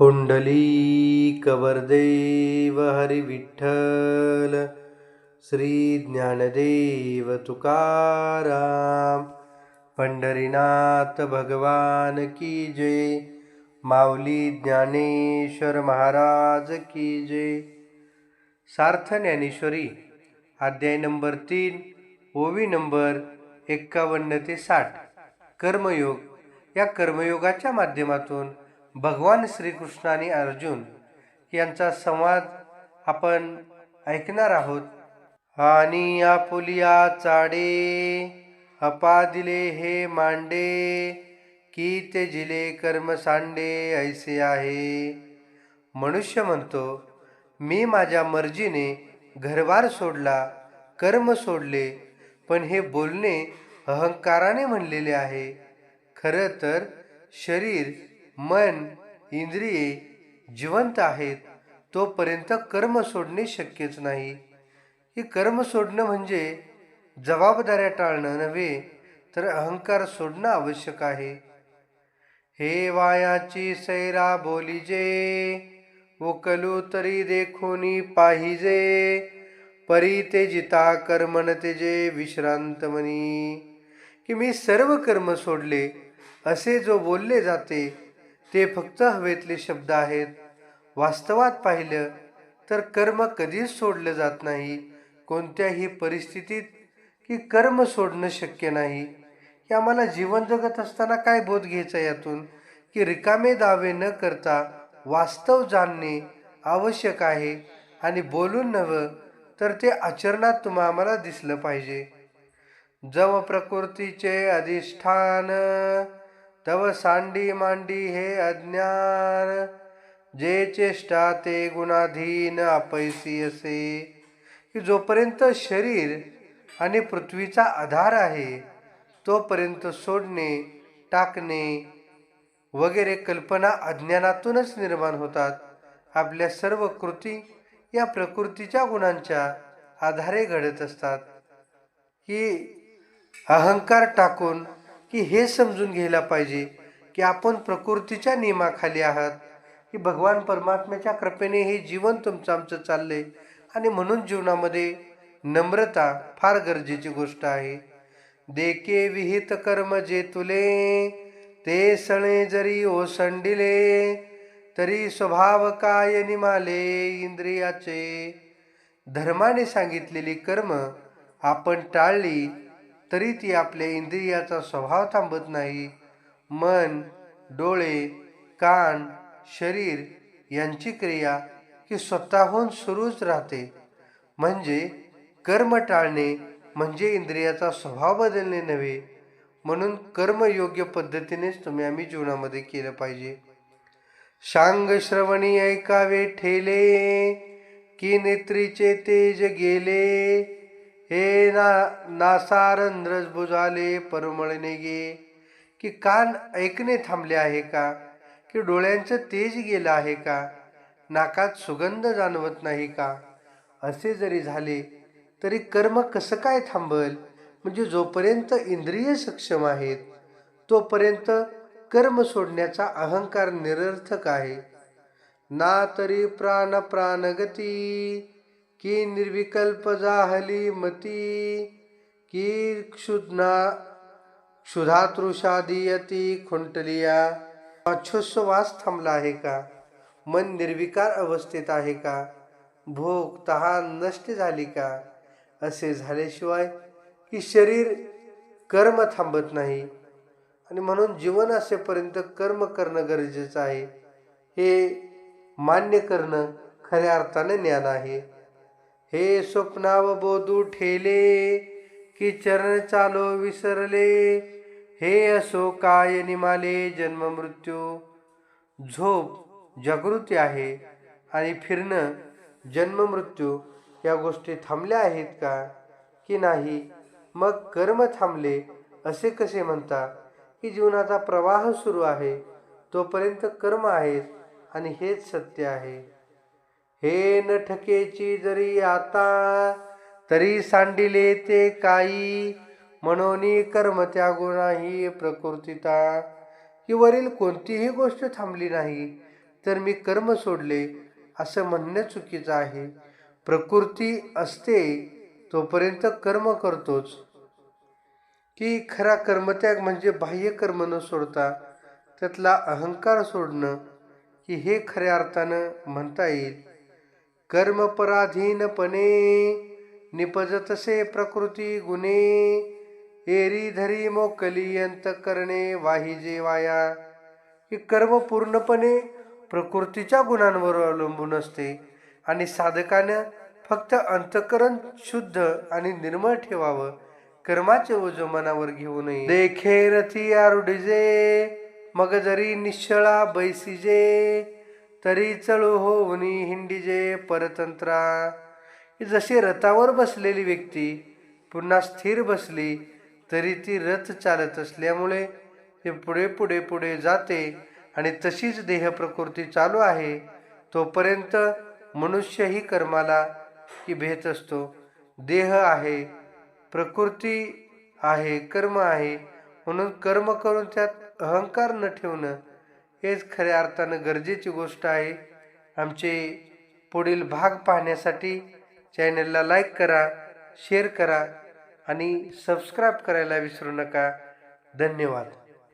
पुण्डलीकवरदेव हरिविठ्ठल श्री ज्ञानदेव तुकाराम पंढरीनाथ भगवान की जय माऊली ज्ञानेश्वर महाराज की जय. सार्थ ज्ञानेश्वरी अध्याय नंबर तीन ओवी नंबर एक्कावन्न ते साठ. कर्मयोग या कर्मयोगाच्या माध्यमातून भगवान श्रीकृष्ण आणि अर्जुन यांचा संवाद आपण ऐकणार आहोत. आणि आपुलिया चाडे अपा दिले हे मांडे की ते जिले कर्म सांडे ऐसे आहे. मनुष्य म्हणतो मी माझ्या मर्जीने घरबार सोडला कर्म सोडले पण हे बोलणे अहंकाराने म्हणलेले आहे. खरं तर शरीर मन इंद्रिये जिवंत आहेत तोपर्यंत कर्म सोडणे शक्यच नाही. हे कर्म सोडणं म्हणजे जबाबदाऱ्या टाळणं नव्हे तर अहंकार सोडणं आवश्यक आहे. हे वायाची सैरा बोलीजे उकलू तरी देखोनी पाहिजे परी ते जिता कर्मन तेजे विश्रांत मनी. की मी सर्व कर्म सोडले असे जो बोलले जाते ते फक्त हवेतले शब्द आहेत. वास्तवात पाहिलं तर कर्म कधीच सोडलं जात नाही. कोणत्याही परिस्थितीत की कर्म सोडणं शक्य नाही. हे आम्हाला जीवन जगत असताना काय बोध घ्यायचा यातून? की रिकामे दावे न करता वास्तव जाणणे आवश्यक आहे आणि बोलून नवं तर ते आचरणात तुम्हा आम्हाला दिसलं पाहिजे. जव प्रकृतीचे अधिष्ठान तव सांडी मांडी हे अज्ञान. जे चेष्टा ते गुणाधीन अपैसी असे. की जोपर्यंत शरीर आणि पृथ्वीचा आधार आहे तोपर्यंत सोडणे टाकणे वगैरे कल्पना अज्ञानातूनच निर्माण होतात. आपल्या सर्व कृती या प्रकृतीच्या गुणांच्या आधारे घडत असतात. की अहंकार टाकून की हे समजून घ्यायला पाहिजे की आपण प्रकृतीच्या नियमाखाली आहात की भगवान परमात्म्याच्या कृपेने हे जीवन तुमचं आमचं चाललंय आणि म्हणून जीवनामध्ये नम्रता फार गरजेची गोष्ट आहे. देके विहित कर्म जे तुले ते सणे जरी ओसंडिले तरी स्वभाव काय निमाले इंद्रियाचे. धर्माने सांगितलेली कर्म आपण टाळली तरी ती आपल्या इंद्रियाचा स्वभाव थांबत नाही. मन डोळे कान शरीर यांची क्रिया ही स्वतःहून सुरूच राहते. म्हणजे कर्म टाळणे म्हणजे इंद्रियाचा स्वभाव बदलणे नव्हे. म्हणून कर्म योग्य पद्धतीनेच तुम्ही आम्ही जीवनामध्ये केलं पाहिजे. सांगश्रवणी ऐकावे ठेले की नेत्रीचे तेज गेले. हे ना नासारंध्रज बुजाले परमळणे गे की कान ऐकणे थांबले आहे का? की डोळ्यांचं तेज गेलं आहे का? नाकात सुगंध जाणवत नाही का? असे जरी झाले तरी कर्म कसं काय थांबल? म्हणजे जोपर्यंत इंद्रिय सक्षम आहेत तोपर्यंत कर्म सोडण्याचा अहंकार निरर्थक आहे. ना तरी प्राण प्राणगती की निर्विकल्प जाहली मती की क्षुद्ना क्षुधातृषादीयती खुंटलिया. अक्षुस्वास थांबला आहे का? मन निर्विकार अवस्थेत आहे का? भूक तहान नष्ट झाली का? असे झाल्याशिवाय की शरीर कर्म थांबत नाही. आणि म्हणून जीवन असेपर्यंत कर्म करणं गरजेचं आहे. हे मान्य करणं खऱ्या अर्थाने ज्ञान आहे. हे स्वप्नावबोधू ठेले की चरण चालो विसरले. हे असो काय निमाले जन्म मृत्यू. झोप जागृती आहे आणि फिरणं जन्म मृत्यू या गोष्टी थांबल्या आहेत का? की नाही? मग कर्म थांबले असे कसे म्हणता? की जीवनाचा प्रवाह सुरू आहे तोपर्यंत कर्म आहेत आणि हेच सत्य आहे. हे न ठकेची जरी आता तरी सांडिले ते काही. म्हणून कर्म त्यागो नाही प्रकृतीता. की वरील कोणतीही गोष्ट थांबली नाही तर मी कर्म सोडले असं म्हणणे चुकीचं आहे. प्रकृती असते तोपर्यंत कर्म करतोच. की खरा कर्मत्याग म्हणजे बाह्य कर्म न सोडता त्यातला अहंकार सोडणं की हे खऱ्या अर्थानं म्हणता येईल. कर्मपराधीनपणे निपजतसे प्रकृती गुणे एरी धरी मोकली अंत करणे वाहिजे वाया ही कर्म पूर्णपणे प्रकृतीच्या गुणांवर अवलंबून असते आणि साधकानं फक्त अंतकरण शुद्ध आणि निर्मळ ठेवावं कर्माचे ओझ मनावर घेऊ नये. देखे रथी आरुडिजे मग जरी निश्चळा बैसिजे तरी चळू होऊनी हिंडीजे परतंत्रा. जशी रथावर बसलेली व्यक्ती पुन्हा स्थिर बसली तरी ती रथ चालत असल्यामुळे ते पुढे पुढे पुढे जाते आणि तशीच देह प्रकृती चालू आहे तोपर्यंत मनुष्यही कर्माला की भेट असतो. देह आहे प्रकृती आहे कर्म आहे म्हणून कर्म करून त्यात अहंकार न ठेवणं हेच खऱ्या अर्थानं गरजेची गोष्ट आहे. आमचे पुढील भाग पाहण्यासाठी चॅनलला लाईक करा शेअर करा आणि सबस्क्राईब करायला विसरू नका. धन्यवाद.